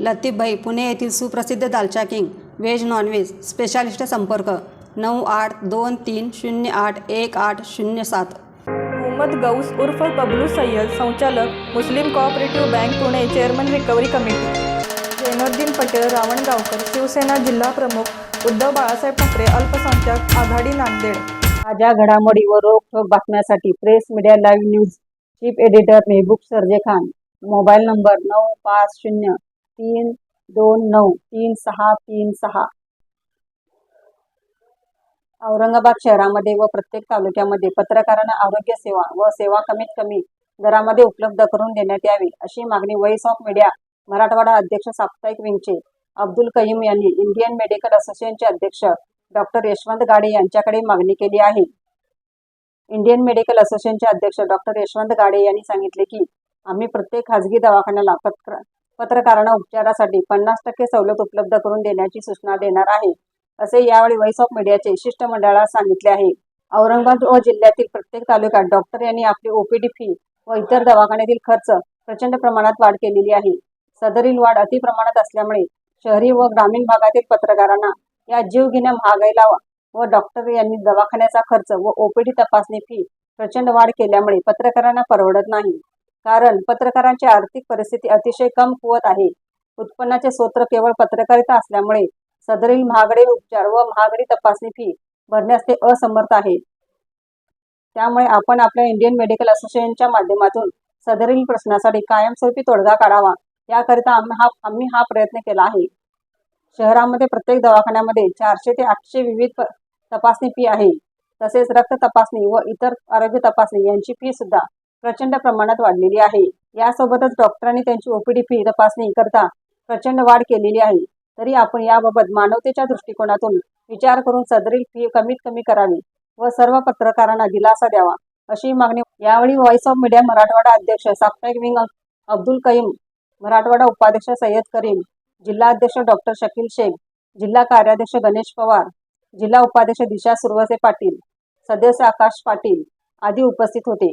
लतीफभाई पुणे येथील सुप्रसिद्ध दालचा king veg non veg specialist संपर्क नऊ आठ दोन तीन शून्य आठ एक आठ शून्य सात. मोहम्मद गौस उर्फ बबलू सय्यद संचालक Muslim cooperative bank Pune chairman recovery committee Zainuddin Patel Ravangaonkar Shiv Sena जिल्हा प्रमुख उद्धव बाळासाहेब ठाकरे अल्पसंख्याक आघाडी नांदेड. ताज्या घडामोडी व रोखठोक बातम्यासाठी press media live news chief editor Mehboob Sarje Khan mobile number नऊ पाच शून्य तीन दोन नऊ. तीन सहा तीन सहा. औरंगाबाद शहरामध्ये व प्रत्येक तालुक्यामध्ये पत्रकारांना आरोग्य सेवा व सेवा कमीत कमी दरामध्ये उपलब्ध करून देण्यात यावी अशी मागणी व्हॉइस ऑफ मीडिया मराठवाडा अध्यक्ष साप्ताहिक विंगचे अब्दुल कयीम यांनी इंडियन मेडिकल असोसिएशनचे अध्यक्ष डॉक्टर यशवंत गाडे यांच्याकडे मागणी केली आहे. इंडियन मेडिकल असोसिएशनचे अध्यक्ष डॉक्टर यशवंत गाडे यांनी सांगितले की आम्ही प्रत्येक खाजगी दवाखान्याला पत्र पत्रकारांना उपचारासाठी पन्नास टक्के सवलत उपलब्ध करून देण्याची सूचना देणार आहे असे यावेळी व्हॉइस ऑफ मीडियाचे शिष्टमंडळाला सांगितले आहे. औरंगाबाद व जिल्ह्यातील प्रत्येक तालुक्यात डॉक्टर यांनी आपली ओपीडी फी व इतर दवाखान्यातील खर्च प्रचंड प्रमाणात वाढ केलेली आहे. सदरील वाढ अतिप्रमाणात असल्यामुळे शहरी व ग्रामीण भागातील पत्रकारांना या जीवघेण्या महागाईला व डॉक्टर यांनी दवाखान्याचा खर्च व ओपीडी तपासणी फी प्रचंड वाढ केल्यामुळे पत्रकारांना परवडत नाही. कारण पत्रकारांची आर्थिक परिस्थिती अतिशय कमकुवत आहे. उत्पन्नाचे स्रोत केवळ पत्रकारिता असल्यामुळे सदरील महागडे उपचार व महागडी तपासणी फी भरण्यास ते असमर्थ आहे त्यामुळे आपण आपल्या इंडियन मेडिकल असोसिएशनच्या माध्यमातून सदरील प्रश्नासाठी कायमस्वरूपी तोडगा काढावा याकरिता आम्ही हा आम्ही हा प्रयत्न केला आहे. शहरामध्ये प्रत्येक दवाखान्यामध्ये चारशे ते आठशे विविध तपासणी फी आहे. तसेच रक्त तपासणी व इतर आरोग्य तपासणी यांची फी सुद्धा प्रचंड प्रमाणात वाढलेली आहे. यासोबतच डॉक्टरांनी त्यांची ओपीडी फी तपासणी करता प्रचंड वाढ केलेली आहे. तरी आपण याबाबत मानवतेच्या दृष्टिकोनातून विचार करून सदरील फी कमीत कमी करावी व सर्व पत्रकारांना दिलासा द्यावा अशी मागणी यावेळी व्हॉइस ऑफ मीडिया मराठवाडा अध्यक्ष साप्ताहिक विंग अब्दुल कईम मराठवाडा उपाध्यक्ष सय्यद करीम जिल्हा अध्यक्ष डॉक्टर शकील शेख जिल्हा कार्याध्यक्ष गणेश पवार जिल्हा उपाध्यक्ष दिशा सुरवसे पाटील सदस्य आकाश पाटील आदी उपस्थित होते.